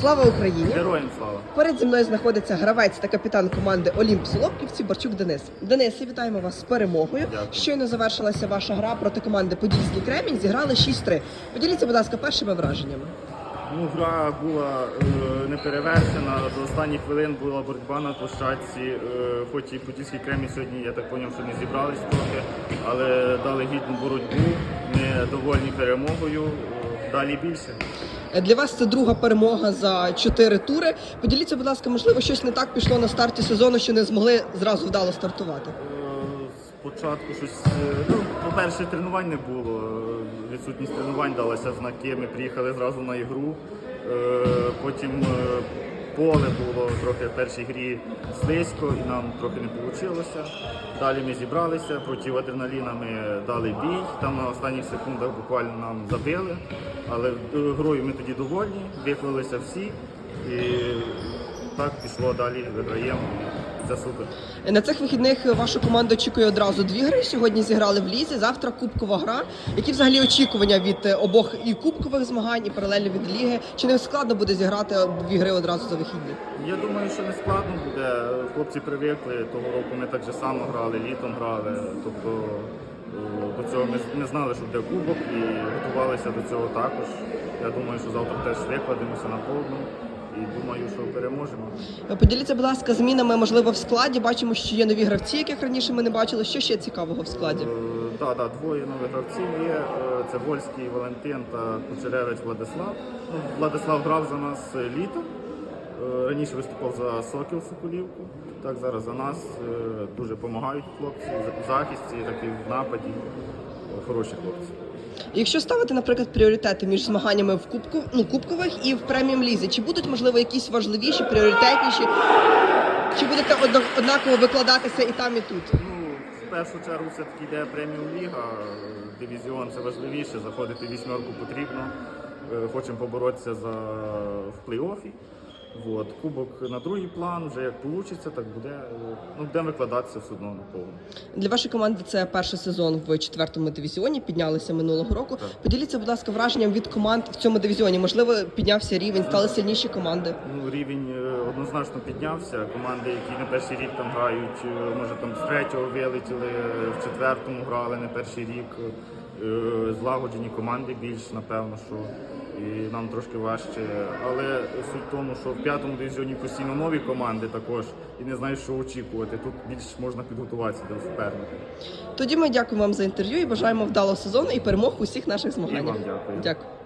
Слава Україні! Героям слава! Поряд зі мною знаходиться гравець та капітан команди Олімп Солопківці Борчук Денис. Денисе, вітаємо вас з перемогою. Дякую. Щойно завершилася ваша гра проти команди Подільський Кремінь. Зіграли 6-3. Поділіться, будь ласка, першими враженнями. Ну, гра була е, неперевершена. До останніх хвилин була боротьба на площадці. Е, хоч і Подільський кремінь сьогодні, я так зрозумів, що не зібрались трохи, але дали гідну боротьбу, ми довольні перемогою. Далі більше. Е, Для вас це друга перемога за чотири тури. Поділіться, будь ласка, можливо, щось не так пішло на старті сезону, що не змогли зразу вдало стартувати. Е, Спочатку щось, е, ну, по-перше, тренувань не було. Відсутність тренувань далася знаки. Ми приїхали зразу на ігру. Потім поле було трохи в першій грі слизько і нам трохи не вийшло. Далі ми зібралися, проти адреналіна ми дали бій. Там на останніх секундах буквально нам забили. Але грою ми тоді довольні, виклилися всі. І так пішло далі, виграємо. Це супер. Е, На цих вихідних ваша команда очікує одразу дві гри. Сьогодні зіграли в лізі. Завтра кубкова гра. Які взагалі очікування від е, обох і кубкових змагань, і паралельно від ліги? Чи не складно буде зіграти дві гри одразу за вихідні? Я думаю, що не складно буде. Хлопці привикли. Того року ми так же само грали, літом грали. Тобто е, до цього ми не знали, що буде кубок і готувалися до цього також. Я думаю, що завтра теж викладемося на повну і думаю, що переможемо. Е, Поділіться, будь ласка, змінами, можливо, в складі. Бачимо, що є нові гравці, яких раніше ми не бачили. Що ще цікавого в складі? Так, так, двоє нових гравців є. Е, Це Вольський Валентин та Кучеревич Владислав. Ну, Владислав грав за нас е, літом. Е, Раніше виступав за Сокіл Соколівку. Так зараз за нас е, дуже допомагають хлопці в захисті, так і в нападі. Е, Хороші хлопці. Якщо ставити, наприклад, пріоритети між змаганнями в кубку, ну, кубкових і в преміум лізі, чи будуть можливо якісь важливіші, пріоритетніші? Чи будете однаково викладатися і там, і тут? Ну, в першу чергу все-таки йде преміум ліга. е, Дивізіон це важливіше. Заходити вісьмерку потрібно. Е, Хочемо поборотися за в плей-офі. Вот. Кубок на другий план, вже як вийде, так буде. Е, Ну, будемо викладатися все одно на повну. Для вашої команди це перший сезон в четвертому дивізіоні. Піднялися минулого року. Так. Поділіться, будь ласка, враженням від команд в цьому дивізіоні. Можливо, піднявся рівень, стали сильніші команди. Ну, рівень е, однозначно піднявся. Команди, які не перший рік там грають, е, може там з третього вилетіли, в четвертому грали не перший рік. Е, Злагоджені команди більш, напевно, що і нам трошки важче. Але суть в тому, що в п'ятому дивізіоні постійно нові команди також і не знаєш, що очікувати. Тут більш можна підготуватися до суперника. Тоді ми дякуємо вам за інтерв'ю і бажаємо вдалого сезону і перемог у всіх наших змаганнях. І вам дякую. Дякую.